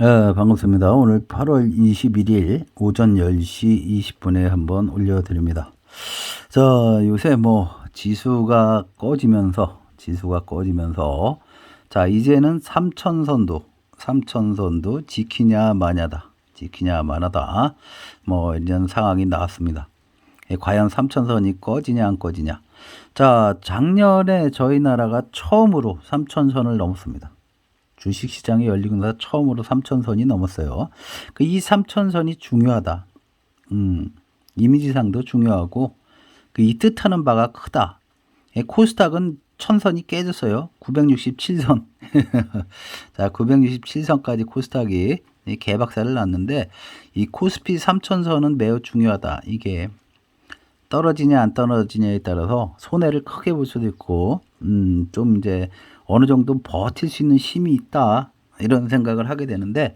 네, 반갑습니다. 오늘 8월 21일 오전 10시 20분에 한번 올려드립니다. 자, 요새 뭐 지수가 꺼지면서, 지수가 꺼지면서, 자, 이제는 삼천선도, 삼천선도 지키냐 마냐다. 지키냐 마냐다. 뭐 이런 상황이 나왔습니다. 예, 과연 삼천선이 꺼지냐 안 꺼지냐. 자, 작년에 저희 나라가 처음으로 삼천선을 넘었습니다. 주식시장이 열리고 나서 처음으로 3천선이 넘었어요. 그이 3천선이 중요하다. 음, 이미지상도 중요하고 그이 뜻하는 바가 크다. 예, 코스닥은 천선이 깨졌어요. 967선. 자, 967선까지 코스닥이 개박살을 났는데 이 코스피 3천선은 매우 중요하다. 이게 떨어지냐 안 떨어지냐에 따라서 손해를 크게 볼 수도 있고 음, 좀 이제 어느 정도 버틸 수 있는 힘이 있다. 이런 생각을 하게 되는데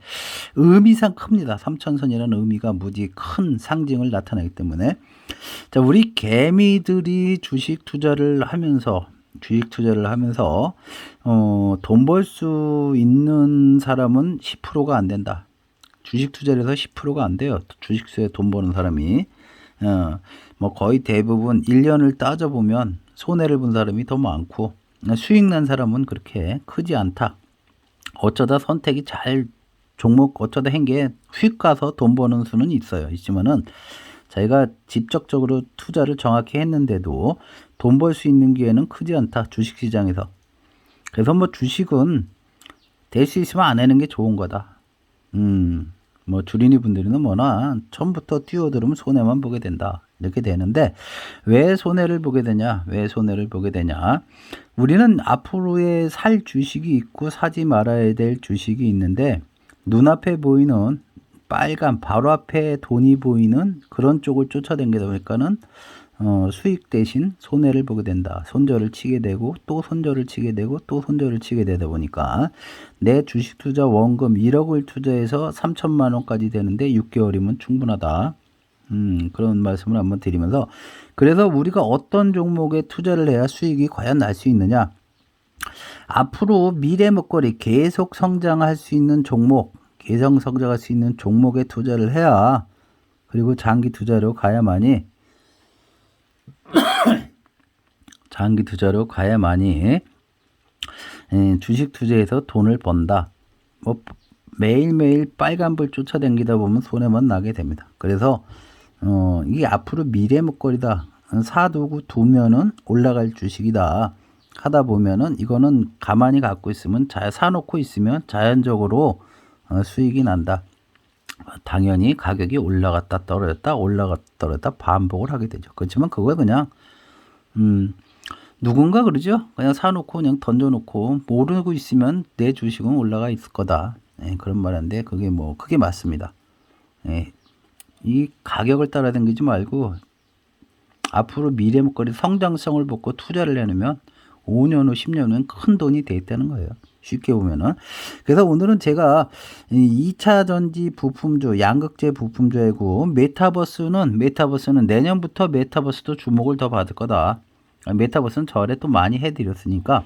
의미상 큽니다. 삼천선이라는 의미가 무지 큰 상징을 나타내기 때문에 자 우리 개미들이 주식 투자를 하면서 주식 투자를 하면서 어, 돈 벌 수 있는 사람은 10%가 안 된다. 주식 투자를 해서 10%가 안 돼요. 주식수에 돈 버는 사람이 어, 뭐 거의 대부분 1년을 따져 보면 손해를 본 사람이 더 많고 수익 난 사람은 그렇게 크지 않다. 어쩌다 선택이 잘 종목 어쩌다 한 게 휙 가서 돈 버는 수는 있어요. 있지만은 자기가 직접적으로 투자를 정확히 했는데도 돈 벌 수 있는 기회는 크지 않다. 주식 시장에서. 그래서 뭐 주식은 될 수 있으면 안 하는 게 좋은 거다. 음, 뭐 주린이 분들은 뭐나 처음부터 뛰어들으면 손해만 보게 된다. 이렇게 되는데 왜 손해를 보게 되냐? 왜 손해를 보게 되냐? 우리는 앞으로의 살 주식이 있고 사지 말아야 될 주식이 있는데 눈앞에 보이는 빨간 바로 앞에 돈이 보이는 그런 쪽을 쫓아다니다 보니까는 어, 수익 대신 손해를 보게 된다. 손절을 치게 되고 또 손절을 치게 되고 또 손절을 치게 되다 보니까 내 주식 투자 원금 1억을 투자해서 3천만 원까지 되는데 6개월이면 충분하다. 음, 그런 말씀을 한번 드리면서 그래서 우리가 어떤 종목에 투자를 해야 수익이 과연 날 수 있느냐? 앞으로 미래 먹거리 계속 성장할 수 있는 종목, 계속 성장할 수 있는 종목에 투자를 해야 그리고 장기 투자로 가야만이 장기 투자로 가야만이 예, 주식 투자에서 돈을 번다. 뭐 매일매일 빨간불 쫓아다니다 보면 손해만 나게 됩니다. 그래서 어, 이게 앞으로 미래 먹거리다. 사두고 두면은 올라갈 주식이다. 하다 보면은 이거는 가만히 갖고 있으면 자, 사놓고 있으면 자연적으로 어, 수익이 난다. 당연히 가격이 올라갔다 떨어졌다 올라갔다 떨어졌다 반복을 하게 되죠. 그렇지만 그거 그냥 음 누군가 그러죠. 그냥 사놓고 그냥 던져놓고 모르고 있으면 내 주식은 올라가 있을 거다. 예, 그런 말인데 그게 뭐 그게 맞습니다. 예, 이 가격을 따라다니지 말고 앞으로 미래 먹거리 성장성을 보고 투자를 해놓으면 5년 후, 10년 후는 큰 돈이 돼 있다는 거예요. 쉽게 보면은. 그래서 오늘은 제가 2차 전지 부품주, 양극재 부품주이고 메타버스는 메타버스는 내년부터 메타버스도 주목을 더 받을 거다. 메타버스는 절에 또 많이 해드렸으니까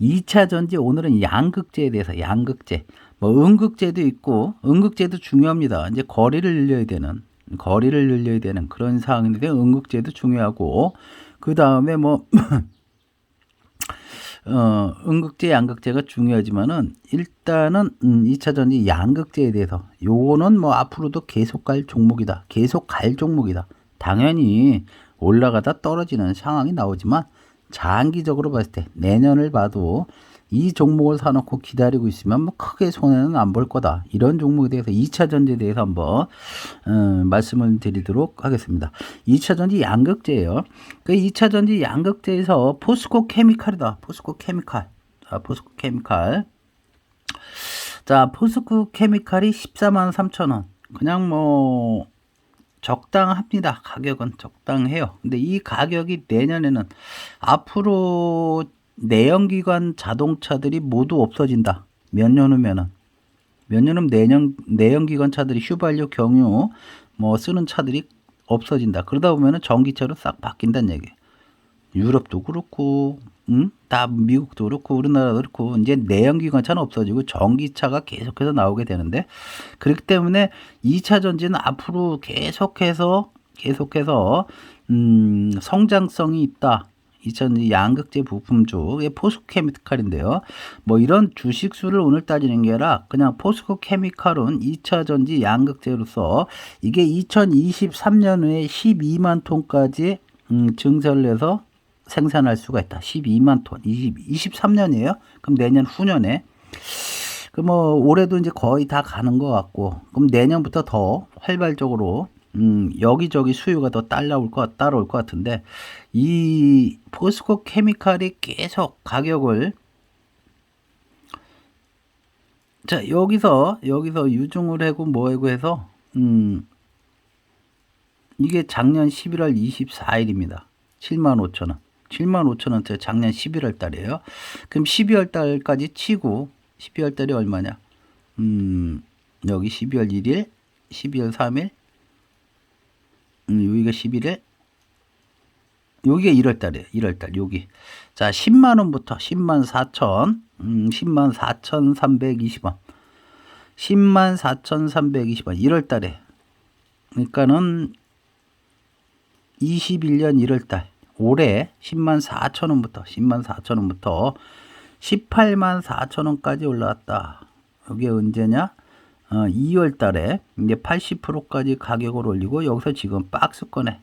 2차 전지 오늘은 양극재에 대해서 양극재 뭐 음극재도 있고 음극재도 중요합니다. 이제 거리를 늘려야 되는 거리를 늘려야 되는 그런 상황인데 음극재도 중요하고 그 다음에 뭐 어, 음극재, 양극재가 중요하지만은 일단은 음, 2차 전지 양극재에 대해서 요거는 뭐 앞으로도 계속 갈 종목이다. 계속 갈 종목이다. 당연히 올라가다 떨어지는 상황이 나오지만 장기적으로 봤을 때 내년을 봐도 이 종목을 사놓고 기다리고 있으면 뭐 크게 손해는 안 볼 거다. 이런 종목에 대해서 2차 전지에 대해서 한번 어, 말씀을 드리도록 하겠습니다. 2차 전지 양극재예요. 그 2차 전지 양극재에서 포스코 케미칼이다. 포스코 케미칼. 자, 포스코 케미칼. 자, 포스코 케미칼이 14만 3천 원. 그냥 뭐 적당합니다. 가격은 적당해요. 근데 이 가격이 내년에는 앞으로 내연기관 자동차들이 모두 없어진다. 몇 년 후면은 몇 년 후면 내연 내연기관 차들이 휘발유 경유 뭐 쓰는 차들이 없어진다. 그러다 보면은 전기차로 싹 바뀐다는 얘기예요. 유럽도 그렇고 응? 다 미국도 그렇고 우리나라도 그렇고 이제 내연기관차는 없어지고 전기차가 계속해서 나오게 되는데 그렇기 때문에 2차 전지는 앞으로 계속해서 계속해서 음, 성장성이 있다. 2000 양극재 부품 쪽의 포스코 케미칼인데요. 뭐 이런 주식 수를 오늘 따지는 게 아니라 그냥 포스코 케미칼은 2차 전지 양극재로서 이게 2023년에 12만 톤까지 음, 증설을 해서 생산할 수가 있다. 12만 톤. 20, 23년이에요. 그럼 내년 후년에 그 뭐 올해도 이제 거의 다 가는 것 같고 그럼 내년부터 더 활발적으로 음, 여기저기 수요가 더 따라올 것, 따라올 것 같은데, 이 포스코 케미칼이 계속 가격을, 자, 여기서, 여기서 유중을 하고 뭐 하고 해서, 음, 이게 작년 11월 24일입니다. 7만 5천 원. 7만 5천 원대 작년 11월 달이에요. 그럼 12월 달까지 치고, 12월 달이 얼마냐? 음, 여기 12월 1일, 12월 3일, 음, 여기가 11일, 여기가 1월 달이에요. 1월 달, 여기. 자, 10만 원부터 10만 4천, 음, 10만 4,320원. 10만 4,320원. 1월 달에. 그러니까는 21년 1월 달. 올해 10만 4천 원부터 10만 4천 원부터 18만 4천 원까지 올라왔다. 이게 언제냐? 어, 2월 달에 이제 80%까지 가격을 올리고 여기서 지금 박스권에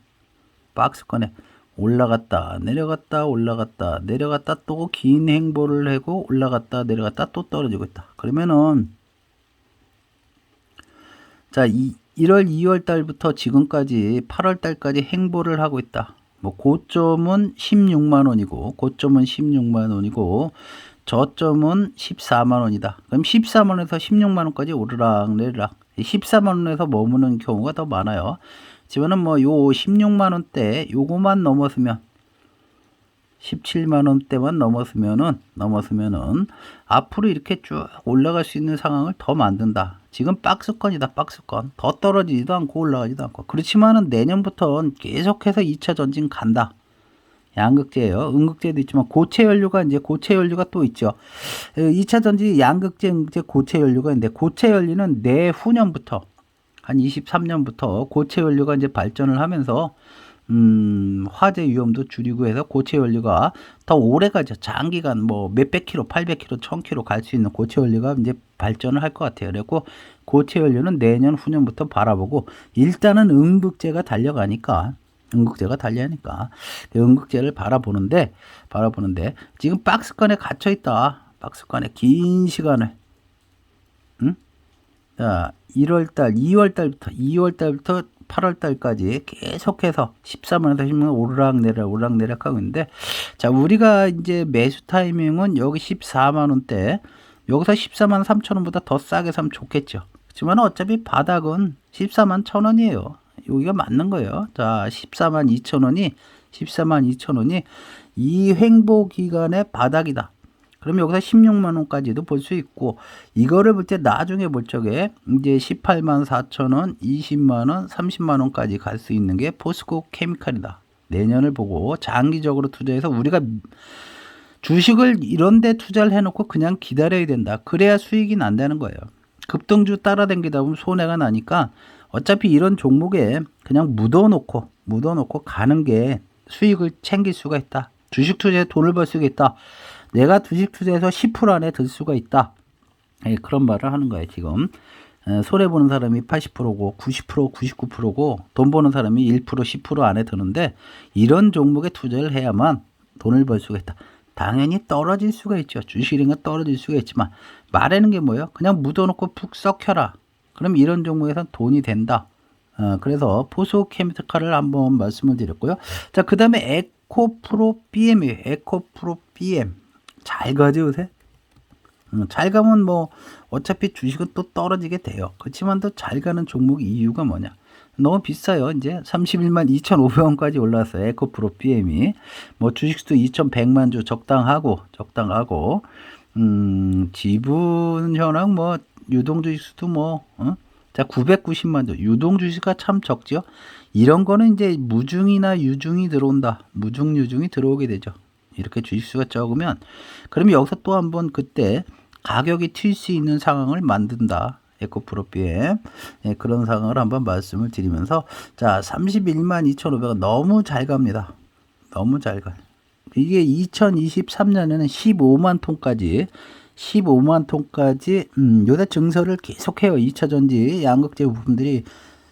박스권에 올라갔다 내려갔다 올라갔다 내려갔다 또 긴 행보를 하고 올라갔다 내려갔다 또 떨어지고 있다. 그러면은 자, 이 1월 2월 달부터 지금까지 8월 달까지 행보를 하고 있다. 뭐 고점은 16만 원이고 고점은 16만 원이고 저점은 14만 원이다. 그럼 14만 원에서 16만 원까지 오르락 내리락 14만 원에서 머무는 경우가 더 많아요. 지금은 뭐요 16만 원대 요거만 넘었으면 17만 원대만 넘었으면은 넘었으면은 앞으로 이렇게 쭉 올라갈 수 있는 상황을 더 만든다. 지금 박스권이다 박스권 더 떨어지지도 않고 올라가지도 않고 그렇지만은 내년부터는 계속해서 2차 전진 간다. 양극재예요. 음극재도 있지만 고체 연료가 이제 고체 연료가 또 있죠. 2차 전지 양극재, 음극재, 고체 연료가 있는데 고체 연료는 내후년부터 한 23년부터 고체 연료가 이제 발전을 하면서 음, 화재 위험도 줄이고 해서 고체 연료가 더 오래 가죠. 장기간 뭐 몇백 킬로, 800 킬로, 1000 킬로 갈 수 있는 고체 연료가 이제 발전을 할 것 같아요. 그리고 고체 연료는 내년 후년부터 바라보고 일단은 음극재가 달려가니까 음극재가 달려야니까 음극재를 바라보는데 바라보는데 지금 박스권에 갇혀 있다. 박스권에 긴 시간을 응? 자, 1월 달, 2월 달부터 2월 달부터 8월 달까지 계속해서 14만원에서 10만 오르락 내리락 오르락 내리락 하고 있는데 자, 우리가 이제 매수 타이밍은 여기 14만 원대 여기서 14만 3천 원보다 더 싸게 사면 좋겠죠. 그렇지만 어차피 바닥은 14만 1천 원이에요. 여기가 맞는 거예요. 자, 14만 2천 원이 14만 2천 원이 이 횡보 기간의 바닥이다. 그럼 여기서 16만 원까지도 볼 수 있고 이거를 볼 때 나중에 볼 적에 이제 18만 4천 원, 20만 원, 30만 원까지 갈 수 있는 게 포스코 케미칼이다. 내년을 보고 장기적으로 투자해서 우리가 주식을 이런 데 투자를 해놓고 그냥 기다려야 된다. 그래야 수익이 난다는 거예요. 급등주 따라다니다 보면 손해가 나니까 어차피 이런 종목에 그냥 묻어놓고 묻어놓고 가는 게 수익을 챙길 수가 있다. 주식 투자에 돈을 벌 수가 있다. 내가 주식 투자에서 10% 안에 들 수가 있다. 예, 그런 말을 하는 거예요, 지금. 에, 손해 보는 사람이 80%고 90% 99%고 돈 버는 사람이 1% 10% 안에 드는데 이런 종목에 투자를 해야만 돈을 벌 수가 있다. 당연히 떨어질 수가 있죠. 주식이란 떨어질 수가 있지만 말하는 게 뭐예요? 그냥 묻어놓고 푹 썩혀라. 그럼 이런 종목에선 돈이 된다. 어, 그래서 포스코 케미칼을 한번 말씀을 드렸고요. 자, 그 다음에 에코프로 BM이에요. 에코프로 BM. 잘 가죠, 요새? 음, 잘 가면 뭐 어차피 주식은 또 떨어지게 돼요. 그렇지만 또 잘 가는 종목 이유가 뭐냐? 너무 비싸요. 이제 31만 2,500원까지 올랐어요. 에코프로 BM이. 뭐 주식수도 2,100만 주 적당하고 적당하고 음, 지분 현황 뭐 유동 주식수도 뭐 어? 자, 990만 주. 유동 주식가 참 적죠. 이런 거는 이제 무중이나 유중이 들어온다. 무중 유중이 들어오게 되죠. 이렇게 주식수가 적으면 그러면 여기서 또 한번 그때 가격이 튈 수 있는 상황을 만든다. 에코 프로비에 예, 그런 상황을 한번 말씀을 드리면서 자 31만 2,500원 너무 잘 갑니다. 너무 잘 가요. 이게 2023년에는 15만 톤까지 15만 톤까지 음, 요새 증설을 계속해요. 2차 전지 양극재 부품들이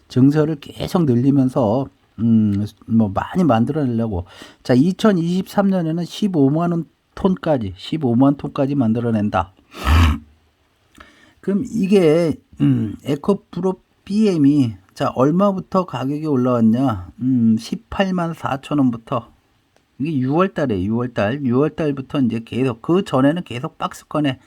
증설을 계속 늘리면서 음, 뭐 많이 만들어내려고 자 2023년에는 15만 원 톤까지 15만 톤까지 만들어낸다. 그럼 이게 음, 에코프로 BM이 자 얼마부터 가격이 올라왔냐? 음, 18만 4천 원부터 이게 6월 달에 6월 달 6월 달부터 이제 계속 그 전에는 계속 박스권에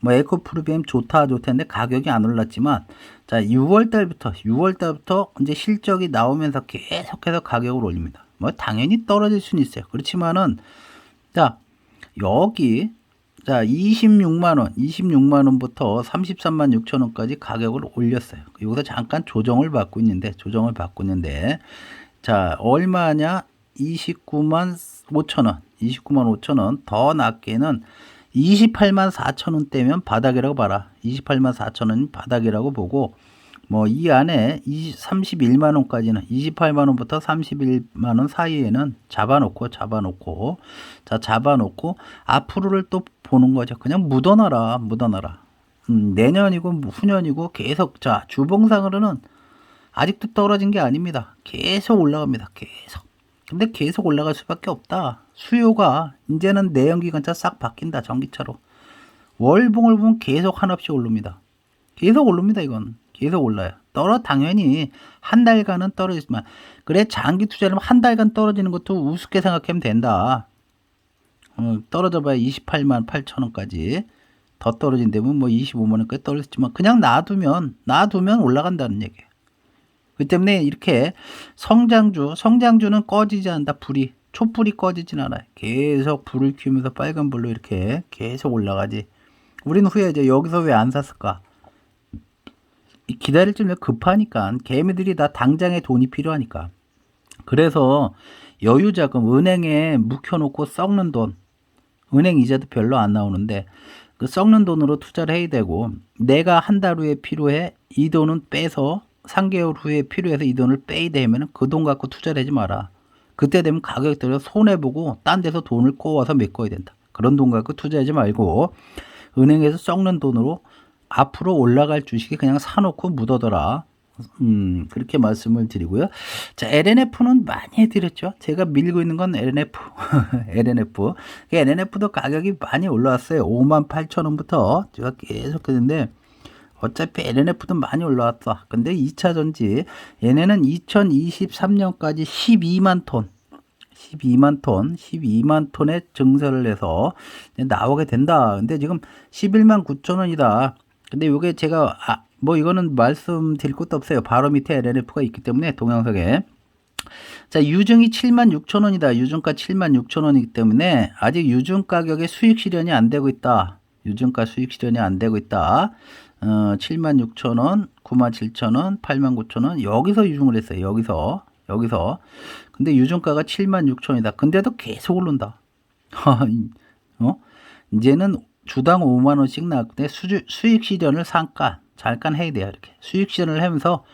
뭐 에코프로 BM 좋다 좋다는데 가격이 안 올랐지만 자 6월 달부터 6월 달부터 이제 실적이 나오면서 계속해서 가격을 올립니다. 뭐 당연히 떨어질 수는 있어요. 그렇지만은 자 여기 자, 26만 원, 26만 원부터 33만 6천 원까지 가격을 올렸어요. 여기서 잠깐 조정을 받고 있는데, 조정을 받고 있는데, 자, 얼마냐? 29만 5천 원, 29만 5천 원, 더 낮게는 28만 4천 원대면 바닥이라고 봐라. 28만 4천 원이 바닥이라고 보고, 뭐 이 안에 20, 31만 원까지는 28만 원부터 31만 원 사이에는 잡아놓고 잡아놓고 자 잡아놓고 앞으로를 또 보는 거죠. 그냥 묻어놔라 묻어놔라. 음, 내년이고 후년이고 계속 자 주봉상으로는 아직도 떨어진 게 아닙니다. 계속 올라갑니다. 계속. 근데 계속 올라갈 수밖에 없다. 수요가 이제는 내연기관차 싹 바뀐다. 전기차로. 월봉을 보면 계속 한없이 오릅니다. 계속 오릅니다. 이건. 계속 올라요. 떨어 당연히 한 달간은 떨어지지만 그래 장기 투자를 한 달간 떨어지는 것도 우습게 생각하면 된다. 어, 떨어져 봐야 28만 8천 원까지 더 떨어진다면 뭐 25만 원까지 떨어졌지만 그냥 놔두면 놔두면 올라간다는 얘기예요. 그 때문에 이렇게 성장주 성장주는 꺼지지 않는다 불이 촛불이 꺼지진 않아요. 계속 불을 키우면서 빨간 불로 이렇게 계속 올라가지. 우리는 후에 이제 여기서 왜 안 샀을까? 기다릴 줄 급하니까 개미들이 다 당장에 돈이 필요하니까 그래서 여유 자금 은행에 묵혀놓고 썩는 돈 은행 이자도 별로 안 나오는데 그 썩는 돈으로 투자를 해야 되고 내가 한 달 후에 필요해 이 돈은 빼서 3개월 후에 필요해서 이 돈을 빼야 되면 그 돈 갖고 투자를 하지 마라 그때 되면 가격 떨어 손해보고 딴 데서 돈을 꼬아서 메꿔야 된다 그런 돈 갖고 투자하지 말고 은행에서 썩는 돈으로 앞으로 올라갈 주식이 그냥 사놓고 묻어둬라. 음, 그렇게 말씀을 드리고요. 자, LNF는 많이 해드렸죠. 제가 밀고 있는 건 LNF. LNF. LNF도 가격이 많이 올라왔어요. 5만 8천 원부터 제가 계속 했는데, 어차피 LNF도 많이 올라왔다. 근데 2차 전지, 얘네는 2023년까지 12만 톤. 12만 톤, 12만 톤의 증설을 해서 나오게 된다. 근데 지금 11만 9천 원이다. 근데 이게 제가 아, 뭐 이거는 말씀드릴 것도 없어요. 바로 밑에 LNF가 있기 때문에 동영상에 자 유증이 7만 6천 원이다. 유증가 7만 6천 원이기 때문에 아직 유증 가격의 수익 실현이 안 되고 있다. 유증가 수익 실현이 안 되고 있다. 어, 7만 6천 원, 9만 7천 원, 8만 9천 원 여기서 유증을 했어요. 여기서 여기서 근데 유증가가 7만 6천 원이다. 근데도 계속 오른다. 어? 이제는 주당 5만 원씩 나왔는데 수익 실현을 잠깐 잠깐 해야 돼요 이렇게 수익 실현을 하면서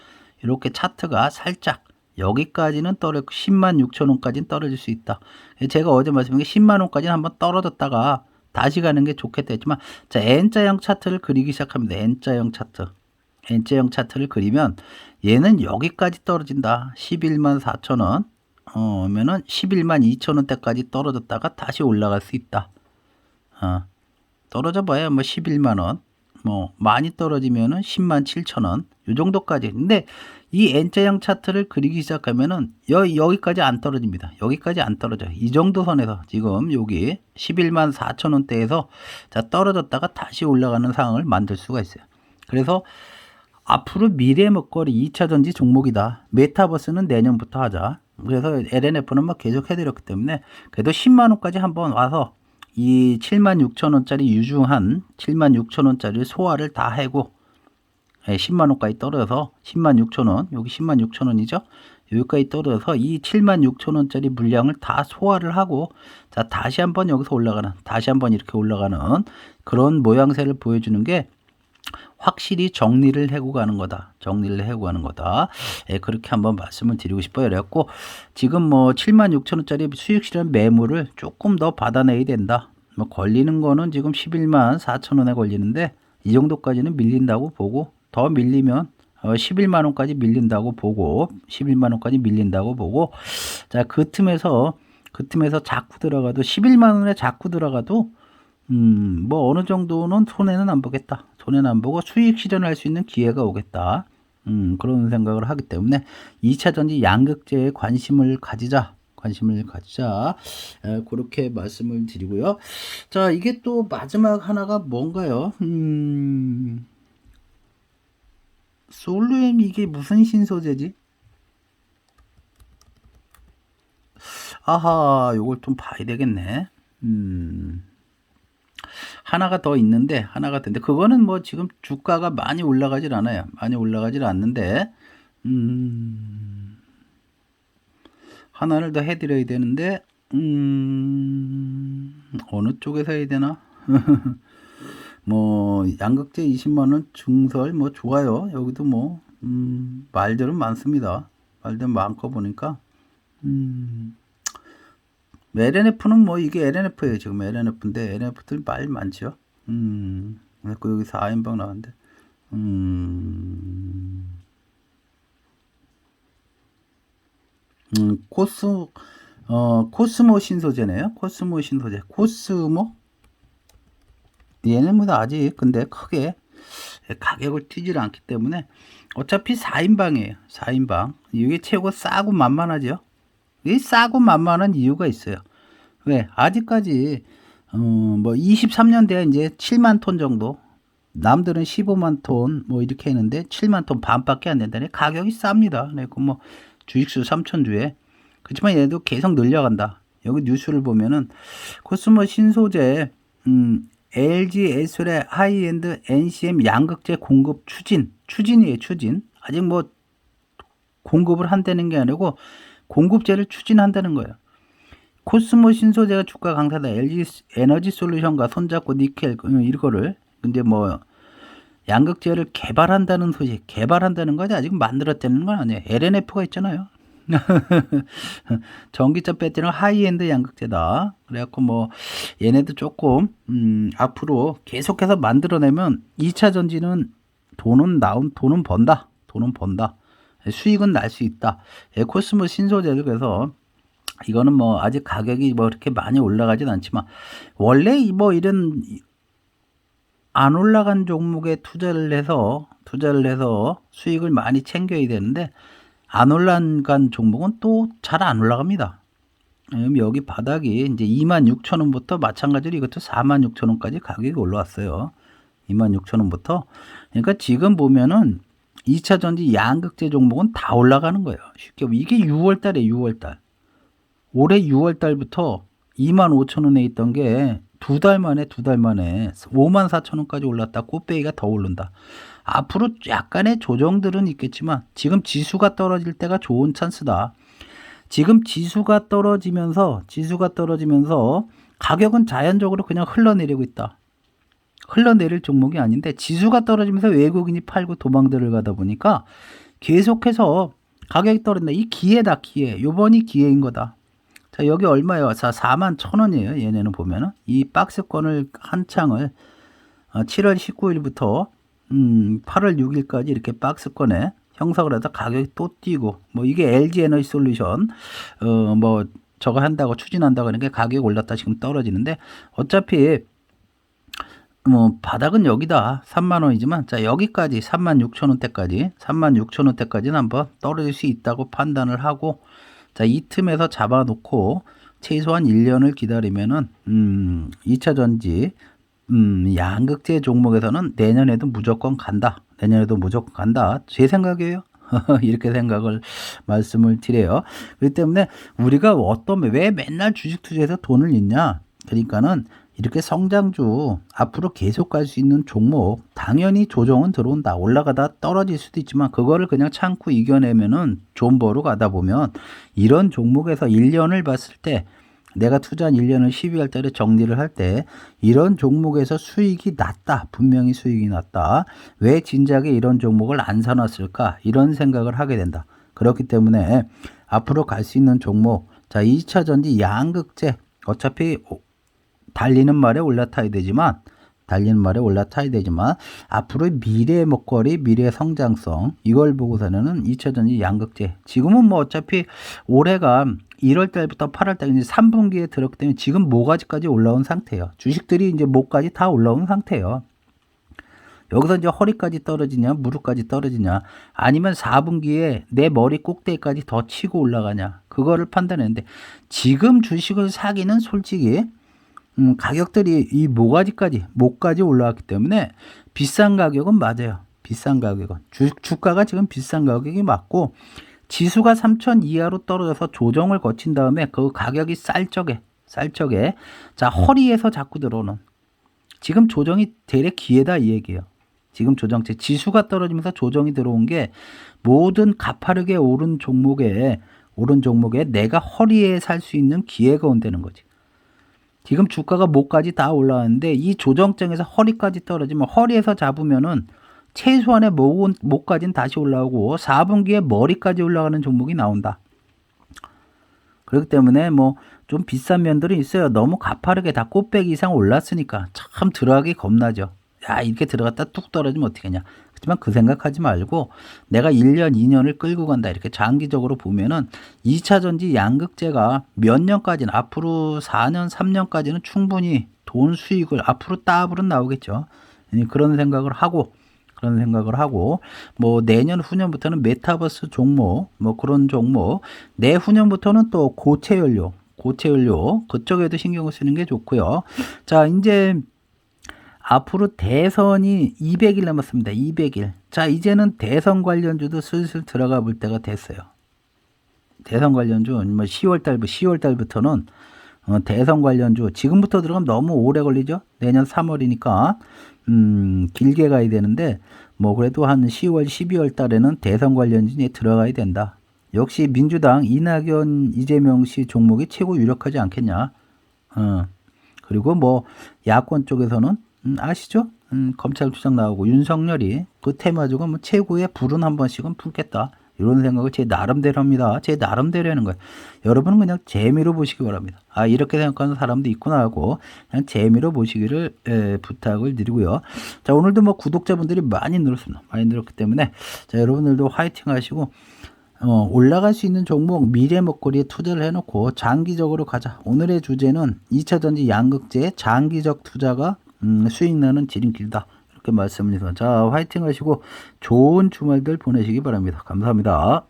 이렇게 차트가 살짝 여기까지는 떨어졌고 10만 6천 원까지는 떨어질 수 있다. 제가 어제 말씀드린 게 10만 원까지는 한번 떨어졌다가 다시 가는 게 좋겠다 했지만 자 N자형 차트를 그리기 시작합니다. N자형 차트. N자형 차트를 그리면 얘는 여기까지 떨어진다. 11만 4천 원. 어, 면은 11만 2천 원대까지 떨어졌다가 다시 올라갈 수 있다. 어. 떨어져 봐야 뭐 11만 원, 뭐 많이 떨어지면은 10만 7천 원, 요 정도까지. 근데 이 N자형 차트를 그리기 시작하면은 여, 여기까지 안 떨어집니다. 여기까지 안 떨어져요. 이 정도 선에서 지금 여기 11만 4천 원대에서 자 떨어졌다가 다시 올라가는 상황을 만들 수가 있어요. 그래서 앞으로 미래 먹거리 2차 전지 종목이다. 메타버스는 내년부터 하자. 그래서 LNF는 막 계속 해드렸기 때문에 그래도 10만 원까지 한번 와서 이 7만 6천 원짜리 유중한 7만 6천 원짜리 소화를 다 하고 10만 예, 원까지 떨어져서 10만 6천 원 여기 10만 6천 원이죠? 여기까지 떨어져서 이 7만 6천 원짜리 물량을 다 소화를 하고 자 다시 한번 여기서 올라가는 다시 한번 이렇게 올라가는 그런 모양새를 보여주는 게 확실히 정리를 해고 가는 거다. 정리를 해고 가는 거다. 예, 그렇게 한번 말씀을 드리고 싶어요. 그래갖고 지금 뭐 7만 6천 원짜리 수익 실현 매물을 조금 더 받아내야 된다. 뭐 걸리는 거는 지금 11만 4천 원에 걸리는데 이 정도까지는 밀린다고 보고 더 밀리면 어, 11만 원까지 밀린다고 보고 11만 원까지 밀린다고 보고 자 그 틈에서 그 틈에서 자꾸 들어가도 11만 원에 자꾸 들어가도 음, 뭐 어느 정도는 손해는 안 보겠다. 보고 수익 실현할 수 있는 기회가 오겠다. 음, 그런 생각을 하기 때문에 2차 전지 양극재에 관심을 가지자. 관심을 가지자. 에, 그렇게 말씀을 드리고요. 자, 이게 또 마지막 하나가 뭔가요? 음, 솔루엠 이게 무슨 신소재지? 아하, 요걸 좀 봐야 되겠네. 음. 하나가 더 있는데 하나가 된데 그거는 뭐 지금 주가가 많이 올라가질 않아요. 많이 올라가질 않는데 음 하나를 더 해드려야 되는데 음 어느 쪽에서 해야 되나? 뭐 양극재 20만 원 중설 뭐 좋아요. 여기도 뭐 음, 말들은 많습니다. 말들은 많고 보니까 음. LNF는 뭐 이게 LNF예요 지금 LNF인데 LNF들 말 많죠. 음, 그래서 여기 4인방 나왔는데, 음, 음, 코스, 어, 코스모 신소재네요. 코스모 신소재. 코스모? 얘는 뭐 아직 근데 크게 가격을 튀질 않기 때문에 어차피 4인방이에요. 4인방. 이게 최고 싸고 만만하죠. 이 싸고 만만한 이유가 있어요. 왜? 아직까지 어, 뭐 23년 돼야 이제 7만 톤 정도. 남들은 15만 톤 뭐 이렇게 했는데 7만 톤 반밖에 안 된다니 가격이 쌉니다. 그래고 뭐 주익수 3천 주에 그렇지만 얘도 계속 늘려간다. 여기 뉴스를 보면은 코스모 신소재 음, LG 에솔의 하이엔드 NCM 양극재 공급 추진 추진이에요 추진 아직 뭐 공급을 한다는 게 아니고 공급제를 추진한다는 거예요. 코스모 신소재가 주가 강사다. LG 에너지 솔루션과 손잡고 니켈 음, 이거를 근데 뭐 양극재를 개발한다는 소식, 개발한다는 거지 아직 만들었다는 건 아니에요. LNF가 있잖아요. 전기차 배터리는 하이엔드 양극재다. 그래갖고 뭐 얘네도 조금 음, 앞으로 계속해서 만들어내면 2차 전지는 돈은 나온 돈은 번다. 돈은 번다. 수익은 날 수 있다. 에코스모 신소재도 그래서 이거는 뭐 아직 가격이 뭐 그렇게 많이 올라가진 않지만 원래 뭐 이런 안 올라간 종목에 투자를 해서 투자를 해서 수익을 많이 챙겨야 되는데 안 올라간 종목은 또 잘 안 올라갑니다. 여기 바닥이 이제 2만 6천 원부터 마찬가지로 이것도 4만 6천 원까지 가격이 올라왔어요. 2만 6천 원부터. 그러니까 지금 보면은 2차 전지 양극재 종목은 다 올라가는 거예요. 쉽게 이게 6월 달에 6월 달. 올해 6월 달부터 2만 5천 원에 있던 게 두 달 만에 두 달 만에 5만 4천 원까지 올랐다. 꽃배기가 더 오른다. 앞으로 약간의 조정들은 있겠지만 지금 지수가 떨어질 때가 좋은 찬스다. 지금 지수가 떨어지면서 지수가 떨어지면서 가격은 자연적으로 그냥 흘러내리고 있다. 흘러내릴 종목이 아닌데 지수가 떨어지면서 외국인이 팔고 도망들을 가다 보니까 계속해서 가격이 떨어진다. 이 기회다 기회. 요번이 기회인 거다. 자 여기 얼마예요? 자 4만 천 원이에요. 얘네는 보면은 이 박스권을 한 창을 7월 19일부터 음 8월 6일까지 이렇게 박스권에 형성을 해서 가격이 또 뛰고 뭐 이게 LG 에너지 솔루션 어뭐 저거 한다고 추진한다고 하는 게 가격이 올랐다 지금 떨어지는데 어차피 뭐 바닥은 여기다 3만 원이지만 자 여기까지 3만 6천 원대까지 3만 6천 원대까지는 한번 떨어질 수 있다고 판단을 하고 자 이 틈에서 잡아놓고 최소한 1년을 기다리면은 음 2차 전지 음 양극재 종목에서는 내년에도 무조건 간다. 내년에도 무조건 간다. 제 생각이에요. 이렇게 생각을 말씀을 드려요. 그렇기 때문에 우리가 어떤 왜 맨날 주식 투자에서 돈을 잃냐? 그러니까는 이렇게 성장주 앞으로 계속 갈 수 있는 종목 당연히 조정은 들어온다. 올라가다 떨어질 수도 있지만 그거를 그냥 참고 이겨내면은 존버로 가다 보면 이런 종목에서 1년을 봤을 때 내가 투자한 1년을 12월 달에 정리를 할 때 이런 종목에서 수익이 낮다. 분명히 수익이 낮다. 왜 진작에 이런 종목을 안 사놨을까? 이런 생각을 하게 된다. 그렇기 때문에 앞으로 갈 수 있는 종목 자 2차 전지 양극재. 어차피 달리는 말에 올라타야 되지만 달리는 말에 올라타야 되지만 앞으로 미래의 먹거리, 미래의 성장성 이걸 보고서는 2차 전지 양극재 지금은 뭐 어차피 올해가 1월 달부터 8월 달 이제 3분기에 들었기 때문에 지금 모가지까지 올라온 상태예요. 주식들이 이제 목까지 다 올라온 상태예요. 여기서 이제 허리까지 떨어지냐, 무릎까지 떨어지냐, 아니면 4분기에 내 머리 꼭대기까지 더 치고 올라가냐, 그거를 판단했는데, 지금 주식을 사기는 솔직히, 음, 가격들이 이 모가지까지, 목까지 올라왔기 때문에 비싼 가격은 맞아요. 비싼 가격은. 주, 주가가 지금 비싼 가격이 맞고, 지수가 3천 이하로 떨어져서 조정을 거친 다음에 그 가격이 쌀 적에, 쌀 적에, 자, 허리에서 자꾸 들어오는, 지금 조정이 대략 기회다 이 얘기예요. 지금 조정체 지수가 떨어지면서 조정이 들어온 게 모든 가파르게 오른 종목에 오른 종목에 내가 허리에 살 수 있는 기회가 온다는 거지. 지금 주가가 목까지 다 올라왔는데 이 조정장에서 허리까지 떨어지면 허리에서 잡으면은 최소한의 목, 목까지는 다시 올라오고 4분기에 머리까지 올라가는 종목이 나온다. 그렇기 때문에 뭐 좀 비싼 면들은 있어요. 너무 가파르게 다 꽃배기 이상 올랐으니까 참 들어가기 겁나죠. 야, 이렇게 들어갔다 뚝 떨어지면 어떻게냐. 하지만 그 생각하지 말고 내가 1년, 2년을 끌고 간다. 이렇게 장기적으로 보면은 2차 전지 양극재가 몇 년까지는 앞으로 4년, 3년까지는 충분히 돈 수익을 앞으로 따블은 나오겠죠. 예, 그런 생각을 하고 그런 생각을 하고 뭐 내년 후년부터는 메타버스 종목 뭐 그런 종목 내후년부터는 또 고체 연료 고체 연료 그쪽에도 신경을 쓰는 게 좋고요. 자 이제 앞으로 대선이 200일 남았습니다. 200일. 자 이제는 대선 관련주도 슬슬 들어가 볼 때가 됐어요. 대선 관련주 뭐 10월 달부터 10월 달부터는 어, 대선 관련주 지금부터 들어가면 너무 오래 걸리죠. 내년 3월이니까 음, 길게 가야 되는데 뭐 그래도 한 10월 12월 달에는 대선 관련주에 들어가야 된다. 역시 민주당 이낙연 이재명 씨 종목이 최고 유력하지 않겠냐. 어. 그리고 뭐 야권 쪽에서는 음, 아시죠? 음, 검찰 수장 나오고 윤석열이 그 테마주가 뭐 최고의 불은 한 번씩은 품겠다. 이런 생각을 제 나름대로 합니다. 제 나름대로 하는 거예요. 여러분은 그냥 재미로 보시기 바랍니다. 아, 이렇게 생각하는 사람도 있구나 하고 그냥 재미로 보시기를 에, 부탁을 드리고요. 자, 오늘도 뭐 구독자분들이 많이 늘었습니다. 많이 늘었기 때문에 자, 여러분들도 화이팅 하시고 어, 올라갈 수 있는 종목 미래 먹거리에 투자를 해놓고 장기적으로 가자. 오늘의 주제는 2차 전지 양극재 장기적 투자가 음, 수익 나는 지름길이다. 이렇게 말씀드립니다. 자, 화이팅 하시고 좋은 주말들 보내시기 바랍니다. 감사합니다.